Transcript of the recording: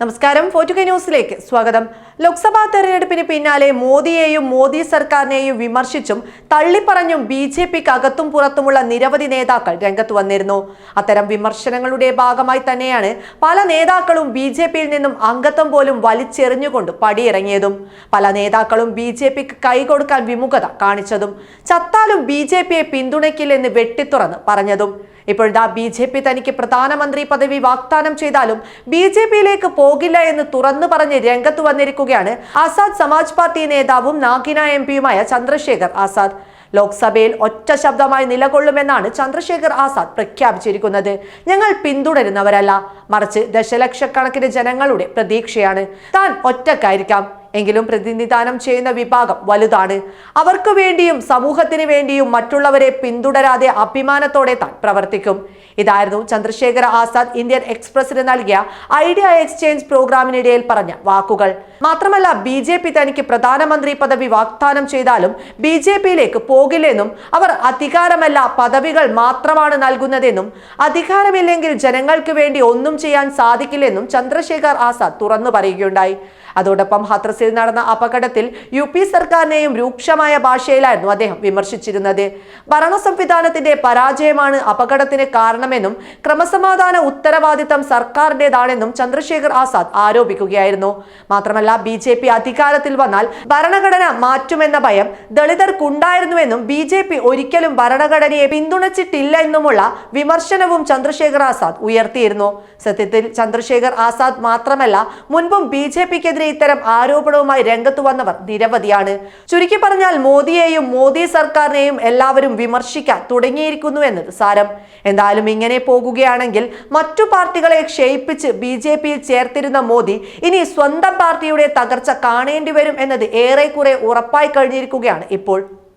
നമസ്കാരം. ഫോർട്ടുക ന്യൂസിലേക്ക് സ്വാഗതം. ലോക്സഭാ തെരഞ്ഞെടുപ്പിന് പിന്നാലെ മോദിയെയും മോദി സർക്കാരിനെയും വിമർശിച്ചും തള്ളിപ്പറഞ്ഞും ബി ജെ പിക്ക് അകത്തും പുറത്തുമുള്ള നിരവധി നേതാക്കൾ രംഗത്ത് വന്നിരുന്നു. അത്തരം വിമർശനങ്ങളുടെ ഭാഗമായി തന്നെയാണ് പല നേതാക്കളും ബി ജെ പിയിൽ നിന്നും അംഗത്വം പോലും വലിച്ചെറിഞ്ഞുകൊണ്ട് പടിയിറങ്ങിയതും. പല നേതാക്കളും ബി ജെ പിക്ക് കൈകൊടുക്കാൻ വിമുഖത കാണിച്ചതും. ചത്താലും ബി ജെ പിയെ പിന്തുണയ്ക്കില്ലെന്ന് വെട്ടിത്തുറന്ന് പറഞ്ഞതും. ഇപ്പോഴത്തെ ബി ജെ പി തനിക്ക് പ്രധാനമന്ത്രി പദവി വാഗ്ദാനം ചെയ്താലും ബി ജെ പിയിലേക്ക് പോകില്ല എന്ന് തുറന്നു പറഞ്ഞ് രംഗത്ത് വന്നിരിക്കുകയാണ് ആസാദ് സമാജ് പാർട്ടി നേതാവും നാഗിന എം പിയുമായ ചന്ദ്രശേഖർ ആസാദ്. ലോക്സഭയിൽ ഒറ്റ ശബ്ദമായി നിലകൊള്ളുമെന്നാണ് ചന്ദ്രശേഖർ ആസാദ് പ്രഖ്യാപിച്ചിരിക്കുന്നത്. ഞങ്ങൾ പിന്തുടരുന്നവരല്ല. മറിച്ച് ദശലക്ഷക്കണക്കിന് ജനങ്ങളുടെ പ്രതീക്ഷയാണ്. താൻ ഒറ്റക്കായിരിക്കാം എങ്കിലും പ്രതിനിധാനം ചെയ്യുന്ന വിഭാഗം വലുതാണ്. അവർക്ക് വേണ്ടിയും സമൂഹത്തിന് വേണ്ടിയും മറ്റുള്ളവരെ പിന്തുടരാതെ അഭിമാനത്തോടെ താൻ പ്രവർത്തിക്കും. ഇതായിരുന്നു ചന്ദ്രശേഖര ആസാദ് ഇന്ത്യൻ എക്സ്പ്രസിന് നൽകിയ ഐഡിയ എക്സ്ചേഞ്ച് പ്രോഗ്രാമിനിടയിൽ പറഞ്ഞ വാക്കുകൾ. മാത്രമല്ല ബി ജെ പി തനിക്ക് പ്രധാനമന്ത്രി പദവി വാഗ്ദാനം ചെയ്താലും ബി ജെ പിയിലേക്ക് പോകില്ലെന്നും അവർ അധികാരമല്ല പദവികൾ മാത്രമാണ് നൽകുന്നതെന്നും അധികാരമില്ലെങ്കിൽ ജനങ്ങൾക്ക് വേണ്ടി ഒന്നും ചെയ്യാൻ സാധിക്കില്ലെന്നും ചന്ദ്രശേഖർ ആസാദ് തുറന്നു പറയുകയുണ്ടായി. അതോടൊപ്പം ഹത്രസിൽ നടന്ന അപകടത്തിൽ യു പി സർക്കാരിനെയും രൂക്ഷമായ ഭാഷയിലായിരുന്നു അദ്ദേഹം വിമർശിച്ചിരുന്നത്. ഭരണ സംവിധാനത്തിന്റെ പരാജയമാണ് അപകടത്തിന് കാരണമെന്നും ക്രമസമാധാന ഉത്തരവാദിത്തം സർക്കാരിന്റേതാണെന്നും ചന്ദ്രശേഖർ ആസാദ് ആരോപിക്കുകയായിരുന്നു. മാത്രമല്ല ബി ജെ പി അധികാരത്തിൽ വന്നാൽ ഭരണഘടന മാറ്റുമെന്ന ഭയം ദളിതർക്കുണ്ടായിരുന്നുവെന്നും ബി ജെ പി ഒരിക്കലും ഭരണഘടനയെ പിന്തുണച്ചിട്ടില്ല എന്നുമുള്ള വിമർശനവും ചന്ദ്രശേഖർ ആസാദ് ഉയർത്തിയിരുന്നു. സത്യത്തിൽ ചന്ദ്രശേഖർ ആസാദ് മാത്രമല്ല മുൻപും ബി ജെ പിക്കെതിരെ ഇത്തരം ആരോപണവുമായി രംഗത്തു വന്നവർ നിരവധിയാണ്. ചുരുക്കി പറഞ്ഞാൽ മോദിയെയും മോദി സർക്കാരിനെയും എല്ലാവരും വിമർശിക്കാൻ തുടങ്ങിയിരിക്കുന്നു എന്നത് സാരം. എന്തായാലും ഇങ്ങനെ പോകുകയാണെങ്കിൽ മറ്റു പാർട്ടികളെ ക്ഷയിപ്പിച്ച് ബി ജെ പിയിൽ ചേർത്തിരുന്ന മോദി ഇനി സ്വന്തം പാർട്ടിയുടെ തകർച്ച കാണേണ്ടി വരും എന്നത് ഏറെക്കുറെ ഉറപ്പായി കഴിഞ്ഞിരിക്കുകയാണ് ഇപ്പോൾ.